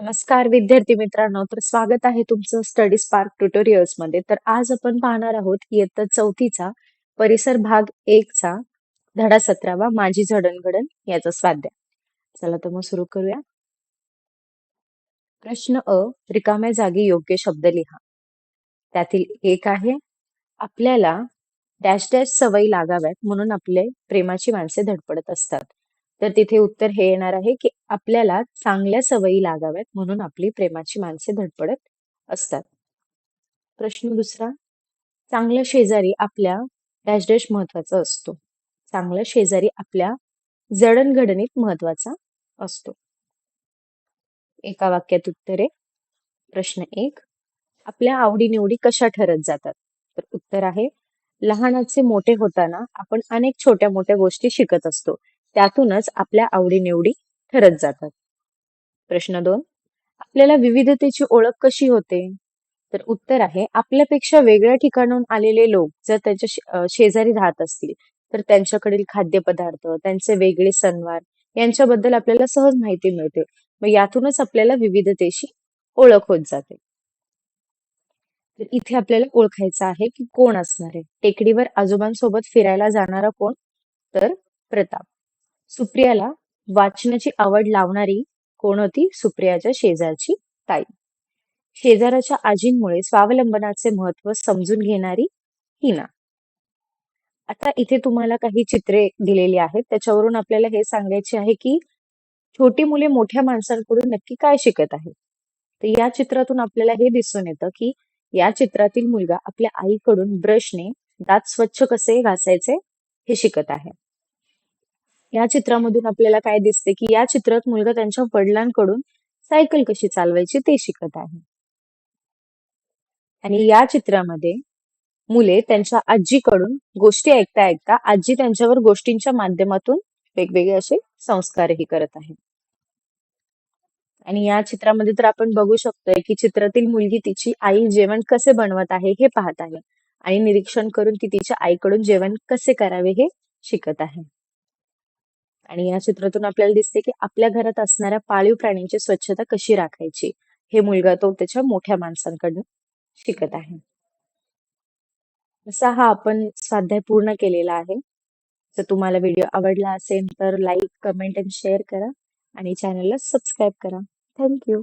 नमस्कार विद्यार्थी मित्रांनो तर स्वागत आहे तुमचं स्टडी स्पार्क ट्युटोरियल्समध्ये. तर आज आपण पाहणार आहोत इयत्ता चौथीचा परिसर भाग एक चा धडा सतरावा माझी जडणघडण याचा स्वाध्याय. चला तर मग सुरू करूया. प्रश्न अ रिकाम्या जागी योग्य शब्द लिहा. त्यातील एक आहे आपल्याला डॅश डॅश सवयी लागाव्यात म्हणून आपले प्रेमाची माणसे धडपडत असतात. तर तिथे उत्तर हे येणार आहे की आपल्याला चांगल्या सवयी लागाव्यात म्हणून आपली प्रेमाची माणसे धडपडत असतात. प्रश्न दुसरा चांगला शेजारी आपल्या डॅश डॅश महत्त्वाचा असतो. चांगला शेजारी आपल्या जडणघडणीत महत्त्वाचा असतो. एका वाक्यात उत्तरे प्रश्न एक आपल्या आवडीनिवडी कशा ठरत जातात? तर उत्तर आहे लहानाचे मोठे होताना आपण अनेक छोट्या मोठ्या गोष्टी शिकत असतो. त्यातूनच आपल्या आवडीनिवडी ठरत जातात. प्रश्न दोन. आपल्याला विविधतेची ओळख कशी होते? तर उत्तर आहे आपल्यापेक्षा वेगळ्या ठिकाणाहून आलेले लोक जर त्यांच्या शेजारी राहत असतील तर त्यांच्याकडील खाद्यपदार्थ त्यांचे वेगळे सणवार यांच्याबद्दल आपल्याला सहज माहिती मिळते. मग यातूनच आपल्याला विविधतेशी ओळख होत जाते. तर इथे आपल्याला ओळखायचं आहे की कोण असणार? आहे टेकडीवर आजोबांसोबत फिरायला जाणारा कोण? तर प्रताप. सुप्रियाला वाचनाची आवड लावणारी कोण होती? सुप्रियाच्या शेजारची ताई. शेजाराच्या आजींमुळे स्वावलंबनाचे महत्त्व समजून घेणारी हिना. आता इथे तुम्हाला काही चित्रे दिलेली आहेत. त्याच्यावरून आपल्याला हे सांगायचे आहे की छोटी मुले मोठ्या माणसांकडून नक्की काय शिकत आहेत? तर या चित्रातून आपल्याला हे दिसून येतं की या चित्रातील मुलगा आपल्या आईकडून ब्रशने दात स्वच्छ कसे घासायचे हे शिकत आहे. या चित्रामधून आपल्याला काय दिसते की या चित्रात मुलगा त्यांच्या वडिलांकडून सायकल कशी चालवायची ते शिकत आहे. आणि या चित्रामध्ये मुले त्यांच्या आजीकडून गोष्टी ऐकता ऐकता आजी त्यांच्यावर गोष्टींच्या माध्यमातून वेगवेगळे असे संस्कारही करत आहे. आणि या चित्रामध्ये तर आपण बघू शकतोय की चित्रातील मुलगी तिची आई जेवण कसे बनवत आहे हे पाहत आहे. आणि निरीक्षण करून ती तिच्या आईकडून जेवण कसे करावे हे शिकत आहे. आणि या चित्रातून आपल्याला दिसते की आपल्या घरात असणाऱ्या पाळीव प्राण्यांची स्वच्छता कशी राखायची? हे मुलगा तो त्याच्या मोठ्या माणसांकडून शिकत आहे. असा हा आपण स्वाध्याय पूर्ण केलेला आहे. जर तुम्हाला व्हिडिओ आवडला असेल तर लाईक कमेंट आणि शेअर करा आणि चॅनलला सबस्क्राईब करा. थँक्यू